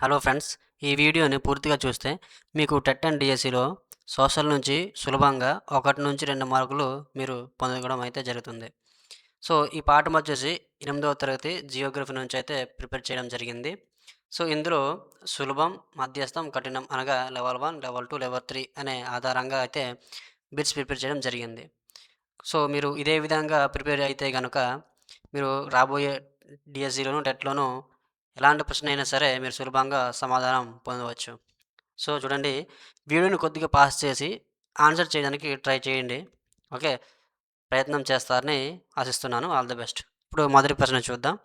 Hello friends ఈ వీడియోని పూర్తిగా చూస్తే మీకు టెట్ అండ్ డిఎస్సిలో సోషల్ నుంచి సులభంగా ఒకటి నుంచి రెండు మార్కులు మీరు పొందడం అయితే జరుగుతుంది. సో ఈ పాఠం వచ్చేసి ఎనిమిదవ తరగతి జియోగ్రఫీ నుంచి అయితే ప్రిపేర్ చేయడం జరిగింది. సో ఇందులో సులభం మధ్యస్థం కఠినం అనగా level one level two level three అనే ఆధారంగా అయితే బిట్స్ ప్రిపేర్ చేయడం జరిగింది. సో మీరు ఇదే విధంగా ప్రిపేర్ అయితే కనుక మీరు రాబోయే డిఎస్సిలోను టెట్లోను ఎలాంటి ప్రశ్న అయినా సరే మీరు సులభంగా సమాధానం పొందవచ్చు. సో చూడండి వీడియోని కొద్దిగా పాస్ చేసి ఆన్సర్ చేయడానికి ట్రై చేయండి. ఓకే? ప్రయత్నం చేస్తారని ఆశిస్తున్నాను. All the best. ఇప్పుడు మొదటి ప్రశ్న చూద్దాం.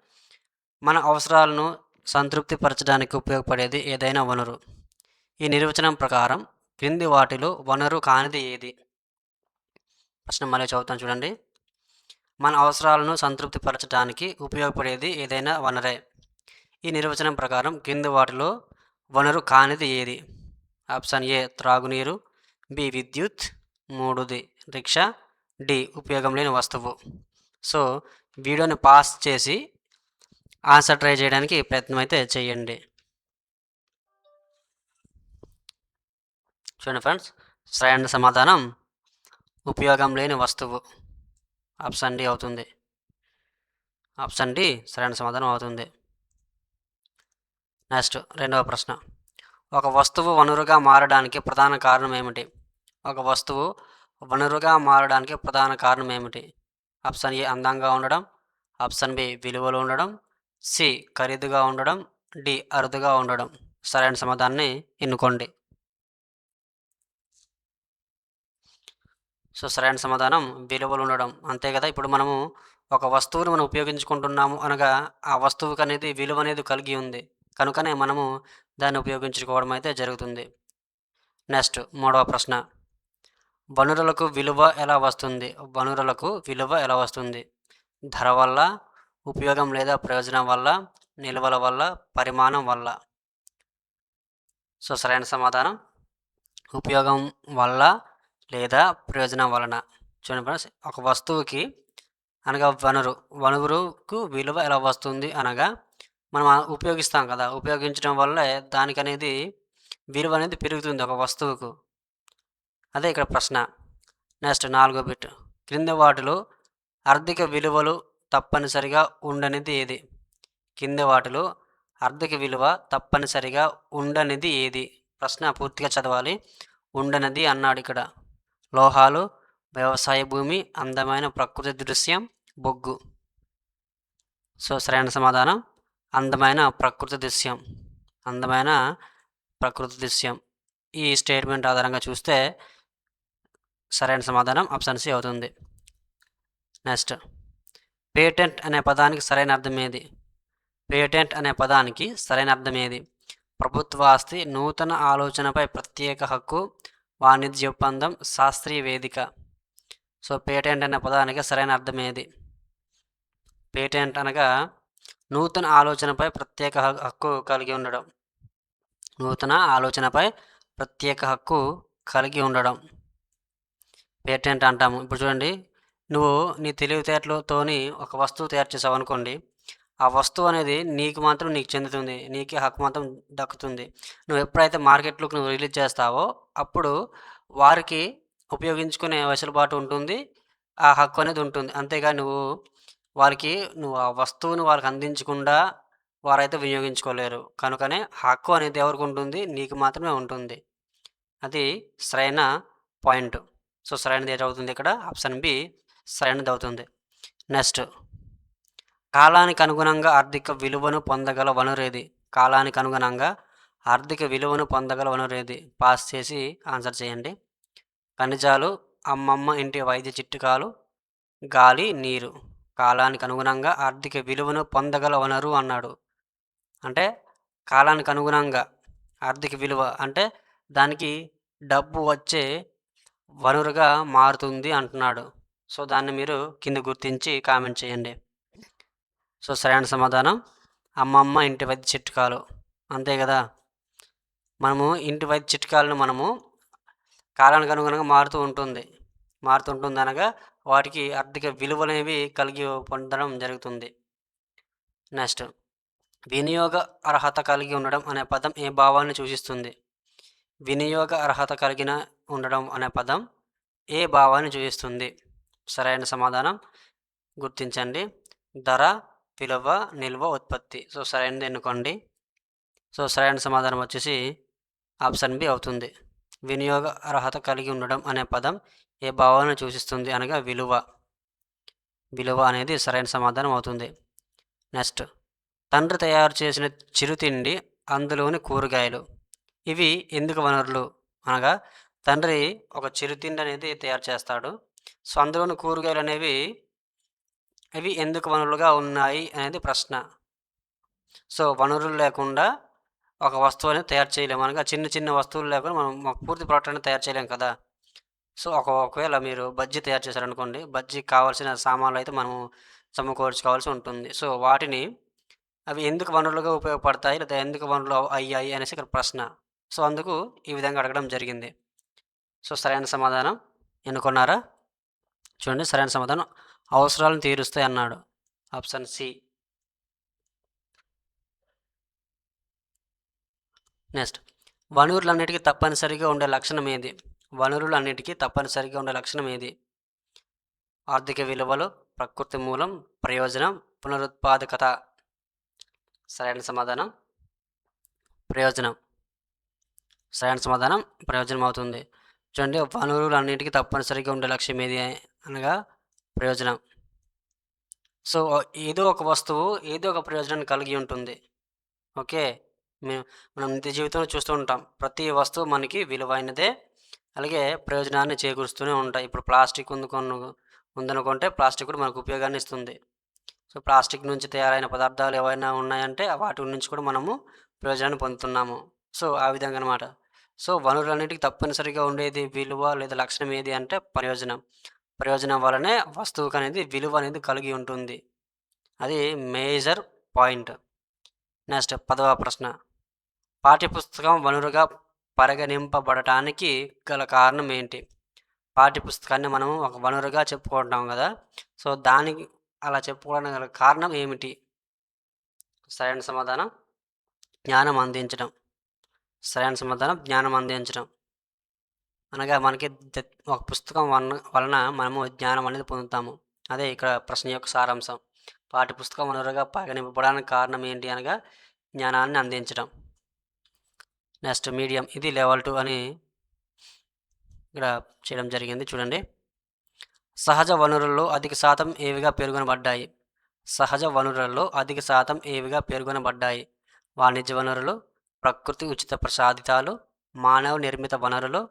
మన అవసరాలను సంతృప్తి పరచడానికి ఉపయోగపడేది ఏదైనా వనరు. ఈ నిర్వచనం ప్రకారం క్రింది వాటిలో వనరు కానిది ఏది? ప్రశ్న మళ్ళీ చదువుతాను చూడండి. మన అవసరాలను సంతృప్తి పరచడానికి ఉపయోగపడేది ఏదైనా వనరే. ఈ నిర్వచనం ప్రకారం కింది వాటిలో వనరు కానిది ఏది? ఆప్షన్ ఏ త్రాగునీరు బి విద్యుత్ మూడుది రిక్షా డి ఉపయోగం లేని వస్తువు. సో వీడియోని పాస్ చేసి ఆన్సర్ ట్రై చేయడానికి ప్రయత్నం అయితే చేయండి. చూడండి ఫ్రెండ్స్ సరైన సమాధానం ఉపయోగం లేని వస్తువు. ఆప్షన్ డి అవుతుంది. ఆప్షన్ డి సరైన సమాధానం అవుతుంది. నెక్స్ట్ రెండవ ప్రశ్న. ఒక వస్తువు వనరుగా మారడానికి ప్రధాన కారణం ఏమిటి? ఒక వస్తువు వనరుగా మారడానికి ప్రధాన కారణం ఏమిటి? ఆప్షన్ ఏ అందంగా ఉండడం ఆప్షన్ బి విలువలు ఉండడం సి ఖరీదుగా ఉండడం డి అరుదుగా ఉండడం. సరైన సమాధానాన్ని ఎన్నుకోండి. సో సరైన సమాధానం విలువలు ఉండడం. అంతే కదా? ఇప్పుడు మనము ఒక వస్తువును మనం ఉపయోగించుకుంటున్నాము అనగా ఆ వస్తువుకు అనేది విలువ అనేది కలిగి ఉంది. కనుకనే మనము దాన్ని ఉపయోగించుకోవడం అయితే జరుగుతుంది. నెక్స్ట్ మూడవ ప్రశ్న. వనరులకు విలువ ఎలా వస్తుంది? వనరులకు విలువ ఎలా వస్తుంది? ధర వల్ల ఉపయోగం లేదా ప్రయోజనం వల్ల నిల్వల వల్ల పరిమాణం వల్ల. సో సరైన సమాధానం. ఉపయోగం వల్ల లేదా ప్రయోజనం వలన. చూడండి ఫ్రెండ్స్ ఒక వస్తువుకి అనగా వనరు. వనరుకు విలువ ఎలా వస్తుంది అనగా మనం ఉపయోగిస్తాం కదా! ఉపయోగించడం వల్ల దానికి అనేది విలువ అనేది పెరుగుతుంది ఒక వస్తువుకు. అదే ఇక్కడ ప్రశ్న. నెక్స్ట్ నాలుగో బిట్. క్రింద వాటిలో ఆర్థిక విలువలు తప్పనిసరిగా ఉండనిది ఏది? కింద వాటిలో ఆర్థిక విలువ తప్పనిసరిగా ఉండనిది ఏది? ప్రశ్న పూర్తిగా చదవాలి. ఉండనిది అన్నాడు ఇక్కడ. లోహాలు వ్యవసాయ భూమి అందమైన ప్రకృతి దృశ్యం బొగ్గు. సో సరైన సమాధానం. అందమైన ప్రకృతి దృశ్యం అందమైన ప్రకృతి దృశ్యం. ఈ స్టేట్మెంట్ ఆధారంగా చూస్తే సరైన సమాధానం ఆప్షన్ సి అవుతుంది. నెక్స్ట్ పేటెంట్ అనే పదానికి సరైన అర్థం ఏది? పేటెంట్ అనే పదానికి సరైన అర్థం ఏది? ప్రభుత్వ ఆస్తి నూతన ఆలోచనపై ప్రత్యేక హక్కు వాణిజ్య ఒప్పందం శాస్త్రీయ వేదిక. సో పేటెంట్ అనే పదానికి సరైన అర్థం ఏది? పేటెంట్ అనగా నూతన ఆలోచనపై ప్రత్యేక హక్కు కలిగి ఉండడం. నూతన ఆలోచనపై ప్రత్యేక హక్కు కలిగి ఉండడం. పేటెంట్ అంటాము. ఇప్పుడు చూడండి. నువ్వు నీ తెలివితేటలతోని ఒక వస్తువు తయారు చేసావు అనుకోండి. ఆ వస్తువు అనేది నీకు మాత్రం నీకు చెందుతుంది. నీకే హక్కు మాత్రం దక్కుతుంది. నువ్వు ఎప్పుడైతే మార్కెట్లోకి నువ్వు రిలీజ్ చేస్తావో అప్పుడు వారికి ఉపయోగించుకునే వెసులుబాటు ఉంటుంది. ఆ హక్కు అనేది ఉంటుంది. అంతేగా నువ్వు వారికి నువ్వు ఆ వస్తువును వాళ్ళకి అందించకుండా వారైతే వినియోగించుకోలేరు. కనుకనే హక్కు అనేది ఎవరికి ఉంటుంది? నీకు మాత్రమే ఉంటుంది. అది సరైన పాయింట్. సో సరైనది ఏదవుతుంది అవుతుంది ఇక్కడ? ఆప్షన్ బి సరైనది అవుతుంది. నెక్స్ట్. కాలానికి అనుగుణంగా ఆర్థిక విలువను పొందగల వనరు ఏది కాలానికి అనుగుణంగా ఆర్థిక విలువను పొందగల వనరు ఏది పాస్ చేసి ఆన్సర్ చేయండి. ఖనిజాలు అమ్మమ్మ ఇంటి వైద్య చిట్కాలు గాలి నీరు. కాలానికి అనుగుణంగా ఆర్థిక విలువను పొందగల వనరు అన్నాడు. అంటే కాలానికి అనుగుణంగా ఆర్థిక విలువ అంటే దానికి డబ్బు వచ్చే వనరుగా మారుతుంది అంటున్నాడు. సో దాన్ని మీరు కింద గుర్తించి కామెంట్ చేయండి. సో సరైన సమాధానం. అమ్మమ్మ ఇంటి వైద్య చిట్కాలు. అంతే కదా? మనము ఇంటి వైద్య చిట్కాలను మనము కాలానికి అనుగుణంగా మారుతూ ఉంటుంది. మారుతుంటుంది అనగా వాటికి ఆర్థిక విలువనేవి కలిగి పొందడం జరుగుతుంది. నెక్స్ట్ వినియోగ అర్హత కలిగి ఉండడం అనే పదం ఏ భావాన్ని సూచిస్తుంది? వినియోగ అర్హత కలిగిన ఉండడం అనే పదం ఏ భావాన్ని సూచిస్తుంది? సరైన సమాధానం గుర్తించండి. ధర విలువ నిల్వ ఉత్పత్తి. సో సరైనది ఎన్నుకోండి. సో సరైన సమాధానం వచ్చేసి ఆప్షన్ బి అవుతుంది. వినియోగ అర్హత కలిగి ఉండడం అనే పదం ఏ భావాన్ని సూచిస్తుంది అనగా విలువ. విలువ అనేది సరైన సమాధానం అవుతుంది. నెక్స్ట్ తండ్రి తయారు చేసిన చిరుతిండి అందులోని కూరగాయలు. ఇవి ఎందుకు వనరులు? అనగా తండ్రి ఒక చిరుతిండి అనేది తయారు చేస్తాడు. సో అందులోని కూరగాయలు అనేవి ఇవి ఎందుకు వనరులుగా ఉన్నాయి అనేది ప్రశ్న. సో వనరులు లేకుండా ఒక వస్తువు అనేది తయారు చేయలేము. అనగా చిన్న చిన్న వస్తువులు లేకుండా మనం పూర్తి ప్రోడక్ట్ అనేది తయారు చేయలేము కదా. సో ఒక ఒకవేళ మీరు బజ్జీ తయారు చేశారనుకోండి బజ్జీకి కావాల్సిన సామాన్లు అయితే మనం సమకూర్చుకోవాల్సి ఉంటుంది. సో వాటిని అవి ఎందుకు వనరులుగా ఉపయోగపడతాయి? లేదా ఎందుకు వనరులు అయ్యాయి? అనేసి ఇక్కడ ప్రశ్న. సో అందుకు ఈ విధంగా అడగడం జరిగింది. సో సరైన సమాధానం ఎన్నుకున్నారా? చూడండి సరైన సమాధానం. అవసరాలను తీరుస్తాయి అన్నాడు. Option C. నెక్స్ట్. వనరులన్నిటికీ తప్పనిసరిగా ఉండే లక్షణం ఏది? వనరులన్నిటికీ తప్పనిసరిగా ఉండే లక్షణం ఏది? ఆర్థిక విలువలు ప్రకృతి మూలం ప్రయోజనం పునరుత్పాదకత. సరైన సమాధానం? ప్రయోజనం. సరైన సమాధానం? ప్రయోజనం అవుతుంది చూడండి వనరులు అన్నింటికీ తప్పనిసరిగా ఉండే లక్ష్యం ఏది అనగా ప్రయోజనం. సో ఏదో ఒక వస్తువు ఏదో ఒక ప్రయోజనాన్ని కలిగి ఉంటుంది. ఓకే? మేము మనం నిత్య జీవితంలో చూస్తూ ఉంటాం. ప్రతి వస్తువు మనకి విలువైనదే అలాగే ప్రయోజనాన్ని చేకూరుస్తూనే ఉంటాయి. ఇప్పుడు ప్లాస్టిక్ ఉంది కొను ఉందనుకుంటే ప్లాస్టిక్ కూడా మనకు ఉపయోగాన్ని ఇస్తుంది. సో ప్లాస్టిక్ నుంచి తయారైన పదార్థాలు ఏవైనా ఉన్నాయంటే వాటి నుంచి కూడా మనము ప్రయోజనాన్ని పొందుతున్నాము. సో ఆ విధంగా అనమాట సో వనరులన్నిటికీ తప్పనిసరిగా ఉండేది విలువ లేదా లక్షణం ఏది అంటే ప్రయోజనం. ప్రయోజనం వలనే వస్తువుకు అనేది విలువ అనేది కలిగి ఉంటుంది. అది మేజర్ పాయింట్. నెక్స్ట్ పదవ ప్రశ్న. పాఠ్యపుస్తకం వనరుగా పరిగణింపబడటానికి గల కారణం ఏంటి? పాఠ్యపుస్తకాన్ని మనం ఒక వనరుగా చెప్పుకుంటాం కదా. సో దానికి అలా చెప్పుకోవడానికి గల కారణం ఏమిటి? సరైన సమాధానం? జ్ఞానం అందించడం. సరైన సమాధానం? జ్ఞానం అందించడం. అనగా మనకి ఒక పుస్తకం వలన వలన మనము జ్ఞానం అనేది పొందుతాము. అదే ఇక్కడ ప్రశ్న యొక్క సారాంశం. పాఠ్య పుస్తకం వనరుగా పరిగణింపబడడానికి కారణం ఏంటి అనగా జ్ఞానాన్ని అందించడం. నెక్స్ట్ మీడియం ఇది లెవెల్ టూ అని ఇక్కడ చేయడం జరిగింది. చూడండి. సహజ వనరుల్లో అధిక శాతం ఏవిగా పేర్కొనబడ్డాయి. సహజ వనరులలో అధిక శాతం ఏవిగా పేర్కొనబడ్డాయి. వాణిజ్య వనరులు ప్రకృతి ఉచిత ప్రసాదితాలు మానవ నిర్మిత వనరులు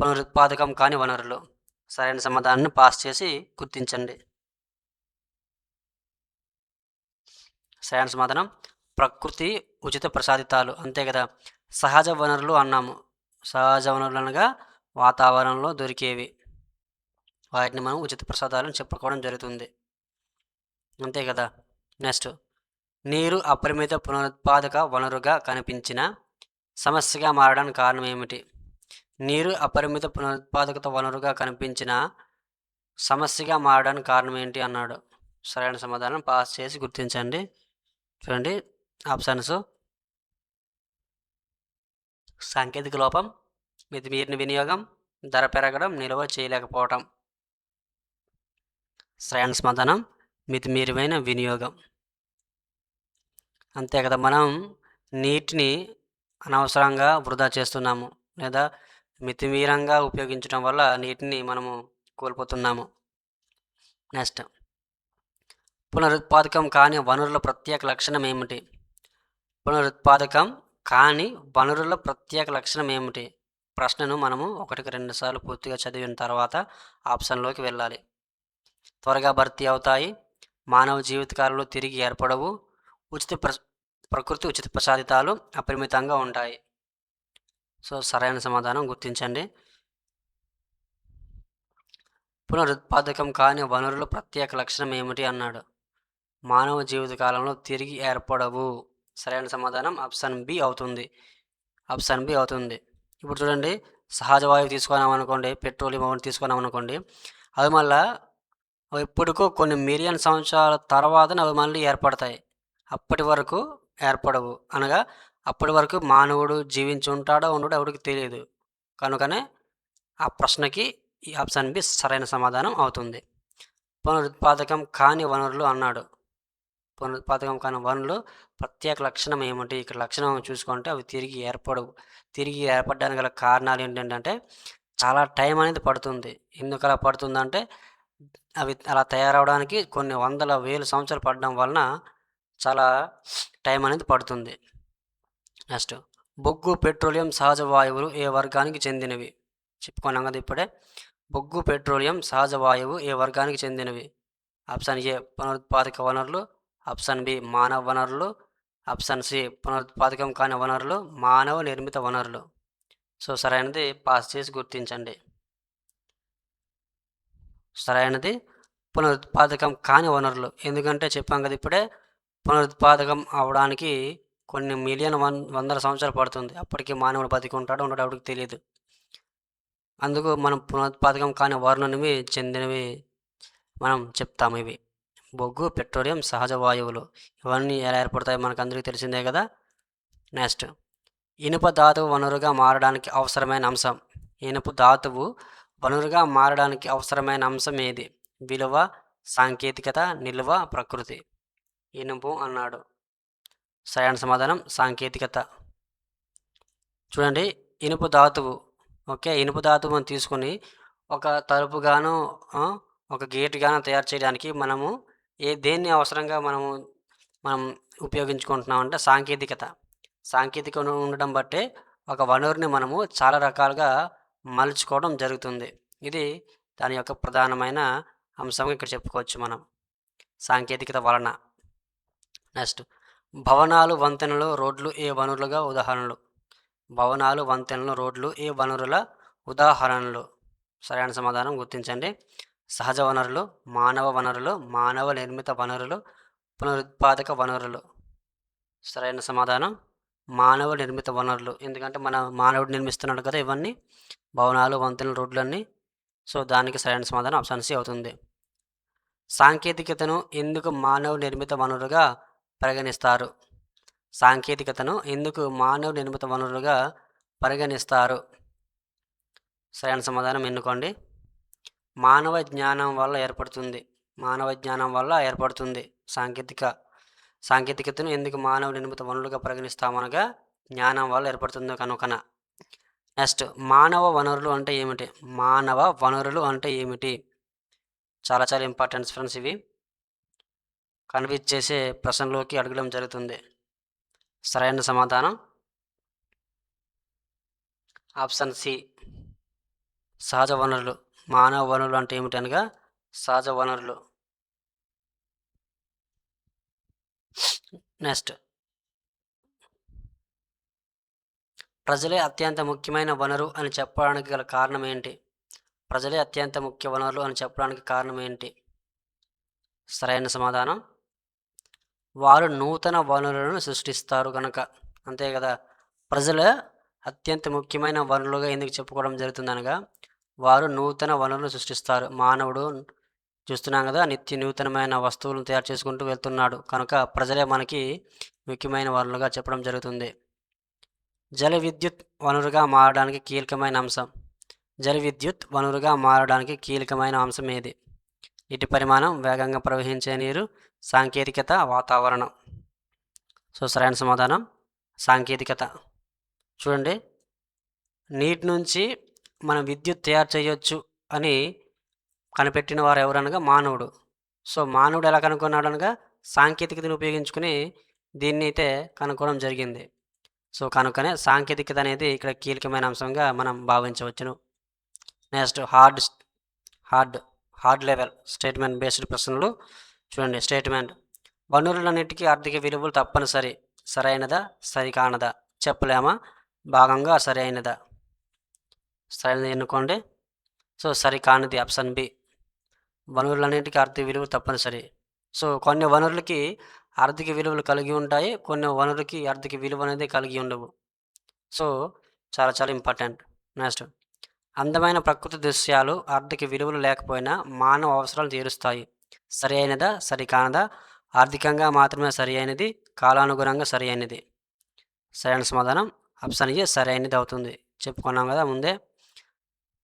పునరుత్పాదకం కాని వనరులు. సరైన సమాధానాన్ని పాస్ చేసి గుర్తించండి. సరైన సమాధానం. ప్రకృతి ఉచిత ప్రసాదితాలు. అంతే కదా. సహజ వనరులు అన్నాము. సహజ వనరులు అనగా వాతావరణంలో దొరికేవి. వాటిని మనం ఉచిత ప్రసాదాలను చెప్పుకోవడం జరుగుతుంది. అంతే కదా! నెక్స్ట్. నీరు అపరిమిత పునరుత్పాదక వనరుగా కనిపించిన సమస్యగా మారడానికి కారణం ఏమిటి? నీరు అపరిమిత పునరుత్పాదకత వనరుగా కనిపించిన సమస్యగా మారడానికి కారణం ఏంటి అన్నాడు. సరైన సమాధానం పాస్ చేసి గుర్తించండి. చూడండి. ఆప్షన్స్. సాంకేతిక లోపం మితిమీరిన వినియోగం ధర పెరగడం నిల్వ చేయలేకపోవటం. సరైన సమాధానం మితిమీరిమైన వినియోగం. అంతే కదా మనం నీటిని అనవసరంగా వృధా చేస్తున్నాము లేదా మితిమీరంగా ఉపయోగించడం వల్ల నీటిని మనము కోల్పోతున్నాము. నెక్స్ట్. పునరుత్పాదకం కాని వనరుల ప్రత్యేక లక్షణం ఏమిటి? పునరుత్పాదకం కానీ వనరుల ప్రత్యేక లక్షణం ఏమిటి? ప్రశ్నను మనము ఒకటికి రెండు సార్లు పూర్తిగా చదివిన తర్వాత ఆప్షన్లోకి వెళ్ళాలి. త్వరగా భర్తీ అవుతాయి మానవ జీవితకాలంలో తిరిగి ఏర్పడవు ఉచిత ప్ర ప్రకృతి ఉచిత ప్రసాదితాలు అపరిమితంగా ఉంటాయి. సో సరైన సమాధానం గుర్తించండి. పునరుత్పాదకం కాని వనరుల ప్రత్యేక లక్షణం ఏమిటి? అన్నాడు. మానవ జీవితకాలంలో తిరిగి ఏర్పడవు. సరైన సమాధానం ఆప్షన్ బి అవుతుంది. ఆప్షన్ బి అవుతుంది. ఇప్పుడు చూడండి సహజ వాయువు తీసుకున్నాం అనుకోండి పెట్రోలియం అవన్నీ తీసుకున్నాం అనుకోండి అవి మళ్ళా ఎప్పటికో కొన్ని మిలియన్ సంవత్సరాల తర్వాత అవి మళ్ళీ ఏర్పడతాయి. అప్పటి వరకు ఏర్పడవు. అనగా అప్పటి వరకు మానవుడు జీవించి ఉంటాడో ఉండడో ఎవరికి తెలియదు. కనుకనే ఆ ప్రశ్నకి ఈ ఆప్షన్ బి సరైన సమాధానం అవుతుంది. పునరుత్పాదకం కాని వనరులు అన్నాడు. పునరుత్పాదకం కాని వనరులు ప్రత్యేక లక్షణం ఏమిటి ఇక్కడ లక్షణం చూసుకుంటే అవి తిరిగి ఏర్పడవు. తిరిగి ఏర్పడడానికి గల కారణాలు ఏంటంటే చాలా టైం అనేది పడుతుంది. ఎందుకు అలా పడుతుందంటే అవి అలా తయారవడానికి కొన్ని వందల వేల సంవత్సరాలు పడడం వలన చాలా టైం అనేది పడుతుంది. నెక్స్ట్ బొగ్గు పెట్రోలియం సహజ వాయువులు ఏ వర్గానికి చెందినవి? చెప్పుకున్నాం కదా ఇప్పుడే. బొగ్గు పెట్రోలియం సహజ వాయువు ఏ వర్గానికి చెందినవి? ఆప్షన్ ఏ పునరుత్పాదక వనరులు ఆప్షన్ బి మానవ వనరులు ఆప్షన్ సి పునరుత్పాదకం కాని వనరులు మానవ నిర్మిత వనరులు. సో సరైనది పాస్ చేసి గుర్తించండి. సరైనది పునరుత్పాదకం కాని వనరులు. ఎందుకంటే చెప్పాం కదా ఇప్పుడే పునరుత్పాదకం అవడానికి కొన్ని మిలియన్ వన్ వందల సంవత్సరాలు పడుతుంది. అప్పటికి మానవుడు బతికి ఉంటాడు ఉండడు అప్పటికి తెలియదు. అందుకు మనం పునరుత్పాదకం కాని వర్ణనివి చెందినవి మనం చెప్తాము ఇవి. బొగ్గు పెట్రోలియం సహజ వాయువులు ఇవన్నీ ఎలా ఏర్పడతాయి మనకు అందరికీ తెలిసిందే కదా? నెక్స్ట్. ఇనుప ధాతువు వనరుగా మారడానికి అవసరమైన అంశం. ఇనుప ధాతువు వనరుగా మారడానికి అవసరమైన అంశం ఏది? విలువ సాంకేతికత నిల్వ ప్రకృతి. ఇనుపు అన్నాడు. సరైన సమాధానం సాంకేతికత. చూడండి ఇనుప ధాతువు. ఓకే ఇనుప ధాతువు మనం తీసుకొని ఒక తలుపుగాను గాను ఒక గేట్ గాను తయారు చేయడానికి మనము ఏ దేన్ని అవసరంగా మనము మనం ఉపయోగించుకుంటున్నాం అంటే సాంకేతికత. సాంకేతిక ఉండడం బట్టే ఒక వనరుని మనము చాలా రకాలుగా మలుచుకోవడం జరుగుతుంది. ఇది దాని యొక్క ప్రధానమైన అంశంగా ఇక్కడ చెప్పుకోవచ్చు మనం. సాంకేతికత వలన. నెక్స్ట్ భవనాలు వంతెనలు రోడ్లు ఏ వనరులుగా ఉదాహరణలు? భవనాలు వంతెనలు రోడ్లు ఏ వనరుల ఉదాహరణలు? సరైన సమాధానం గుర్తించండి. సహజ వనరులు మానవ వనరులు మానవ నిర్మిత వనరులు పునరుత్పాదక వనరులు. సరైన సమాధానం? మానవ నిర్మిత వనరులు. ఎందుకంటే మన మానవుడు నిర్మిస్తున్నాడు కదా ఇవన్నీ భవనాలు వంతెనలు రోడ్లన్నీ. సో దానికి సరైన సమాధానం ఆప్షన్ సి అవుతుంది. సాంకేతికతను ఎందుకు మానవ నిర్మిత వనరులుగా పరిగణిస్తారు? సాంకేతికతను ఎందుకు మానవ నిర్మిత వనరులుగా పరిగణిస్తారు? సరైన సమాధానం ఎన్నుకోండి. మానవ జ్ఞానం వల్ల ఏర్పడుతుంది. మానవ జ్ఞానం వల్ల ఏర్పడుతుంది. సాంకేతిక సాంకేతికతను ఎందుకు మానవ నిర్మిత వనరులుగా పరిగణిస్తామనగా జ్ఞానం వల్ల ఏర్పడుతుందో కనుకన. నెక్స్ట్ మానవ వనరులు అంటే ఏమిటి? మానవ వనరులు అంటే ఏమిటి? చాలా చాలా ఇంపార్టెంట్ ఫ్రెండ్స్ ఇవి. కన్విన్స్ చేసే ప్రశ్నలోకి అడగడం జరుగుతుంది. సరైన సమాధానం? ఆప్షన్ సి సహజ వనరులు. మానవ వనరులు అంటే ఏమిటనగా సహజ వనరులు నెక్స్ట్. ప్రజలే అత్యంత ముఖ్యమైన వనరు అని చెప్పడానికి గల కారణం ఏంటి? ప్రజలే అత్యంత ముఖ్య వనరులు అని చెప్పడానికి కారణం ఏంటి? సరైన సమాధానం. వారు నూతన వనరులను సృష్టిస్తారు కనుక అంతే కదా? ప్రజల అత్యంత ముఖ్యమైన వనరులుగా ఎందుకు చెప్పుకోవడం జరుగుతుందనగా వారు నూతన వనరులు సృష్టిస్తారు. మానవుడు చూస్తున్నాం కదా నిత్య నూతనమైన వస్తువులను తయారు చేసుకుంటూ వెళ్తున్నాడు. కనుక ప్రజలే మనకి ముఖ్యమైన వనరులుగా చెప్పడం జరుగుతుంది. జల విద్యుత్ వనరుగా మారడానికి కీలకమైన అంశం. జల విద్యుత్ వనరుగా మారడానికి కీలకమైన అంశం ఏది? నీటి పరిమాణం వేగంగా ప్రవహించే నీరు సాంకేతికత వాతావరణం. సో సరైన సమాధానం సాంకేతికత. చూడండి. నీటి నుంచి మనం విద్యుత్ తయారు చేయొచ్చు అని కనిపెట్టిన వారు ఎవరనగా మానవుడు. సో మానవుడు ఎలా కనుక్కున్నాడు అనగా సాంకేతికతను ఉపయోగించుకుని దీన్ని అయితే కనుక్కోవడం జరిగింది. సో కనుకనే సాంకేతికత అనేది ఇక్కడ కీలకమైన అంశంగా మనం భావించవచ్చును. Next hard hard hard level statement based ప్రశ్నలు చూడండి. స్టేట్మెంట్ వనరులన్నిటికీ ఆర్థిక విలువలు తప్పనిసరి సరైనదా సరికానదా? చెప్పలేమా? భాగంగా సరైనదా సరైనది ఎన్నుకోండి. సో సరి కానిది ఆప్షన్ బి. వనరులన్నింటికీ ఆర్థిక విలువ తప్పనిసరి. సో కొన్ని వనరులకి ఆర్థిక విలువలు కలిగి ఉంటాయి. కొన్ని వనరులకి ఆర్థిక విలువ అనేది కలిగి ఉండవు. సో చాలా చాలా ఇంపార్టెంట్. నెక్స్ట్. అందమైన ప్రకృతి దృశ్యాలు ఆర్థిక విలువలు లేకపోయినా మానవ అవసరాలు తీరుస్తాయి. సరి అయినదా సరికానదా ఆర్థికంగా మాత్రమే సరి అయినది కాలానుగుణంగా సరి అయినది. సరైన సమాధానం. ఆప్షన్ ఏ సరి అయినది అవుతుంది. చెప్పుకున్నాం కదా ముందే.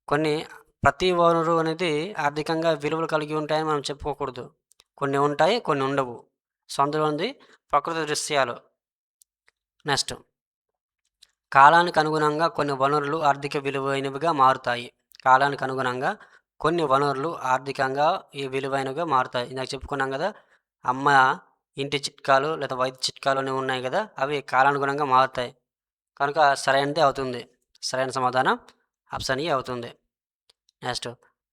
కొన్ని ప్రతి వనరు అనేది ఆర్థికంగా విలువలు కలిగి ఉంటాయని మనం చెప్పుకోకూడదు. కొన్ని ఉంటాయి కొన్ని ఉండవు. సో అందులో ఉంది ప్రకృతి దృశ్యాలు. నెక్స్ట్. కాలానికి అనుగుణంగా కొన్ని వనరులు ఆర్థిక విలువైనవిగా మారుతాయి. కాలానికి అనుగుణంగా కొన్ని వనరులు ఆర్థికంగా ఈ విలువైనవిగా మారుతాయి. ఇందాక చెప్పుకున్నాం కదా అమ్మ ఇంటి చిట్కాలు లేదా వైద్య చిట్కాలు అనేవి ఉన్నాయి కదా అవి కాలానుగుణంగా మారుతాయి. కనుక సరైనది అవుతుంది. సరైన సమాధానం. ఆప్షన్ ఈ అవుతుంది. నెక్స్ట్.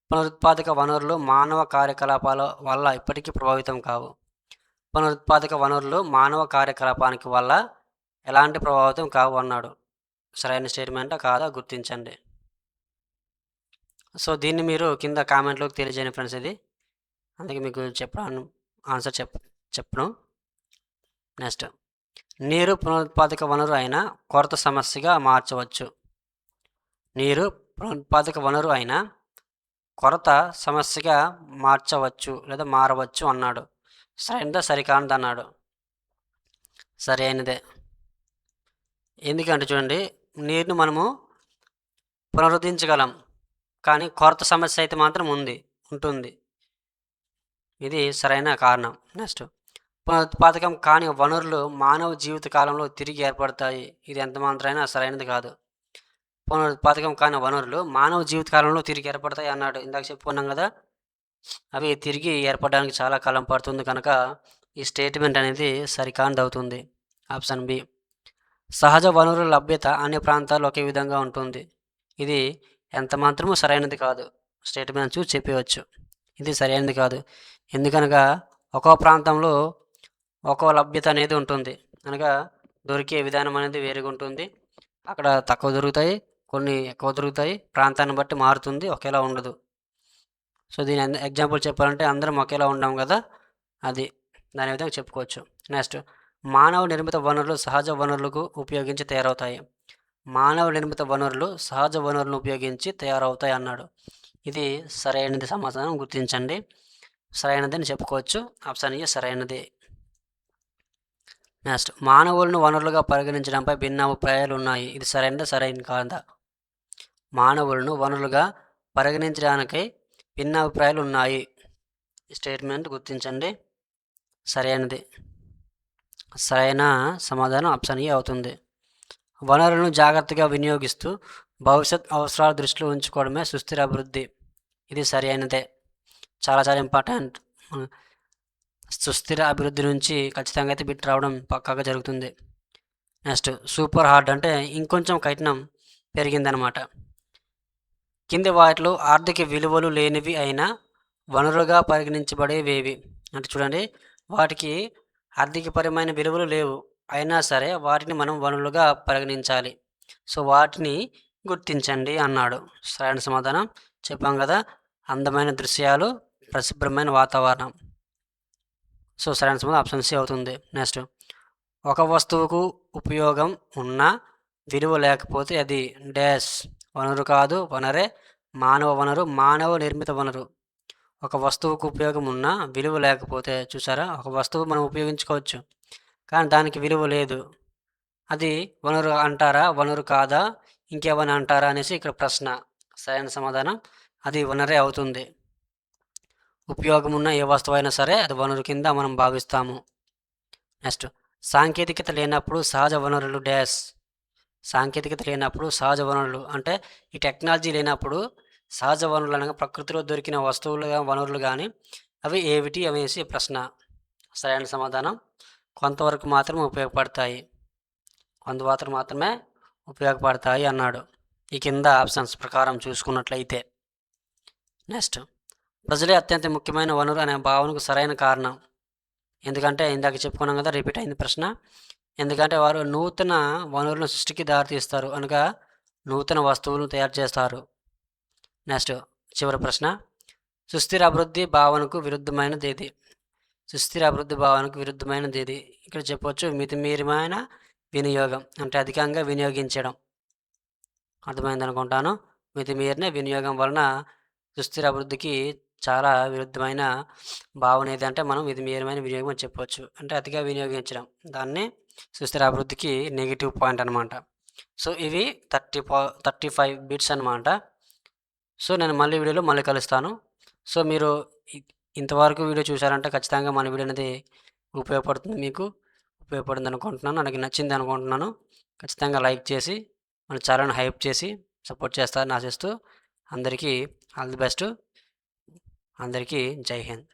పునరుత్పాదక వనరులు మానవ కార్యకలాపాల వల్ల ఇప్పటికీ ప్రభావితం కావు. పునరుత్పాదక వనరులు మానవ కార్యకలాపానికి వల్ల ఎలాంటి ప్రభావితం కావు అన్నాడు. సరైన స్టేట్మెంట్ కాదా గుర్తించండి. సో దీన్ని మీరు కింద కామెంట్లోకి తెలియజేయండి ఫ్రెండ్స్ ఇది. అందుకే మీకు చెప్పాను ఆన్సర్ చెప్ చెప్పను నెక్స్ట్. నీరు పునరుత్పాదక వనరు అయిన కొరత సమస్యగా మార్చవచ్చు. నీరు పునరుత్పాదక వనరు అయిన కొరత సమస్యగా మార్చవచ్చు లేదా మారవచ్చు అన్నాడు. సరైనదా? సరికానిది అన్నాడు. సరైనదే ఎందుకంటే చూడండి నీరుని మనము పునరుద్ధరించగలం. కానీ కొరత సమస్య అయితే మాత్రం ఉంది ఉంటుంది. ఇది సరైన కారణం. నెక్స్ట్. పునరుత్పాదకం కాని వనరులు మానవ జీవిత కాలంలో తిరిగి ఏర్పడతాయి. ఇది ఎంత మాత్రమైనా సరైనది కాదు. పునరుత్పాదకం కాని వనరులు మానవ జీవితకాలంలో తిరిగి ఏర్పడతాయి అన్నాడు. ఇందాక చెప్పుకున్నాం కదా అవి తిరిగి ఏర్పడడానికి చాలా కాలం పడుతుంది కనుక ఈ స్టేట్మెంట్ అనేది సరికానిది అవుతుంది. ఆప్షన్ బి సహజ వనరుల లభ్యత అన్ని ప్రాంతాల్లో ఒకే విధంగా ఉంటుంది. ఇది ఎంత మాత్రమూ సరైనది కాదు. స్టేట్మెంట్ చూసి చెప్పవచ్చు ఇది సరైనది కాదు. ఎందుకనగా ఒక్కో ప్రాంతంలో ఒక్కో లభ్యత అనేది ఉంటుంది. అనగా దొరికే విధానం అనేది వేరుగా ఉంటుంది అక్కడ తక్కువ దొరుకుతాయి. కొన్ని ఎక్కువ దొరుకుతాయి ప్రాంతాన్ని బట్టి మారుతుంది. ఒకేలా ఉండదు. సో దీని ఎగ్జాంపుల్ చెప్పాలంటే అందరం ఒకేలా ఉండం కదా? అది. దాని విధంగా చెప్పుకోవచ్చు. నెక్స్ట్ మానవ నిర్మిత వనరులు సహజ వనరులకు ఉపయోగించి తయారవుతాయి. మానవ నిర్మిత వనరులు సహజ వనరులను ఉపయోగించి తయారవుతాయి అన్నాడు. ఇది సరైనది సమాధానం గుర్తించండి. సరైనది అని చెప్పుకోవచ్చు. ఆప్షన్ ఏ సరైనది. నెక్స్ట్ మానవులను వనరులుగా పరిగణించడంపై భిన్న అభిప్రాయాలు ఉన్నాయి. ఇది సరైనదా సరైన కాదా? మానవులను వనరులుగా పరిగణించడానికి భిన్న అభిప్రాయాలు ఉన్నాయి స్టేట్మెంట్ గుర్తించండి. సరైనది. సరైన సమాధానం ఆప్షన్ ఏ అవుతుంది. వనరులను జాగ్రత్తగా వినియోగిస్తూ భవిష్యత్ అవసరాల దృష్టిలో ఉంచుకోవడమే సుస్థిర అభివృద్ధి. ఇది సరైనదే. చాలా చాలా ఇంపార్టెంట్. సుస్థిర అభివృద్ధి నుంచి ఖచ్చితంగా అయితే బిట్ రావడం పక్కాగా జరుగుతుంది. నెక్స్ట్ సూపర్ హార్డ్ అంటే ఇంకొంచెం కఠినం పెరిగిందనమాట. కింది వాటిలో ఆర్థిక విలువలు లేనివి అయినా వనరులుగా పరిగణించబడేవేవి. అంటే చూడండి వాటికి ఆర్థికపరమైన విలువలు లేవు. అయినా సరే వాటిని మనం వనరులుగా పరిగణించాలి. సో వాటిని గుర్తించండి అన్నాడు. సరైన సమాధానం చెప్పాం కదా అందమైన దృశ్యాలు పరిశుభ్రమైన వాతావరణం. సో సరైన సమాధానం ఆప్షన్ సి అవుతుంది. నెక్స్ట్ ఒక వస్తువుకు ఉపయోగం ఉన్న విలువ లేకపోతే అది డ్యాష్ వనరు కాదు వనరే మానవ వనరు మానవ నిర్మిత వనరు. ఒక వస్తువుకు ఉపయోగం ఉన్న విలువ లేకపోతే చూసారా? ఒక వస్తువు మనం ఉపయోగించుకోవచ్చు కానీ దానికి విలువ లేదు. అది వనరు అంటారా వనరు కాదా ఇంకేమైనా అంటారా అనేసి ఇక్కడ ప్రశ్న సరైన సమాధానం అది వనరే అవుతుంది. ఉపయోగం ఉన్న ఏ వస్తువు అయినా సరే అది వనరు కింద మనం భావిస్తాము. నెక్స్ట్ సాంకేతికత లేనప్పుడు సహజ వనరులు డ్యాష్ సాంకేతికత లేనప్పుడు సహజ వనరులు అంటే ఈ టెక్నాలజీ లేనప్పుడు సహజ వనరులు అనగా ప్రకృతిలో దొరికిన వస్తువులు వనరులు కానీ అవి ఏమిటి అనేసి ప్రశ్న. సరైన సమాధానం. కొంతవరకు మాత్రమే ఉపయోగపడతాయి. కొంతమాత్రం మాత్రమే ఉపయోగపడతాయి అన్నాడు. ఈ కింద ఆప్షన్స్ ప్రకారం చూసుకున్నట్లయితే. నెక్స్ట్. ప్రజలే అత్యంత ముఖ్యమైన వనరు అనే భావనకు సరైన కారణం. ఎందుకంటే ఇందాక చెప్పుకున్నాం కదా రిపీట్ అయింది ప్రశ్న. ఎందుకంటే వారు నూతన వనరులను సృష్టికి దారితీస్తారు. అనగా నూతన వస్తువులను తయారు చేస్తారు. నెక్స్ట్ చివరి ప్రశ్న. సుస్థిర అభివృద్ధి భావనకు విరుద్ధమైనది ఏది సుస్థిర అభివృద్ధి భావనకు విరుద్ధమైనది ఏది ఇక్కడ చెప్పవచ్చు మితిమీరిమైన వినియోగం. అంటే అధికంగా వినియోగించడం. అర్థమైంది అనుకుంటాను మితిమీరిన వినియోగం వలన సుస్థిర అభివృద్ధికి చాలా విరుద్ధమైన భావన ఏదంటే మనం ఇది మీరమైన వినియోగం అని చెప్పవచ్చు అంటే అతిగా వినియోగించడం. దాన్ని సుస్థిర అభివృద్ధికి నెగిటివ్ పాయింట్ అనమాట సో ఇవి థర్టీ పా థర్టీ ఫైవ్ బిట్స్ అనమాట సో నేను మళ్ళీ వీడియోలో మళ్ళీ కలుస్తాను. సో మీరు ఇంతవరకు వీడియో చూసారంటే ఖచ్చితంగా మన వీడియో అనేది ఉపయోగపడుతుంది మీకు. ఉపయోగపడింది అనుకుంటున్నాను. నాకు నచ్చింది అనుకుంటున్నాను. ఖచ్చితంగా లైక్ చేసి మన ఛానల్ని హైప్ చేసి సపోర్ట్ చేస్తారని ఆశిస్తూ అందరికీ ఆల్ ది బెస్ట్. అందరికీ జై హింద్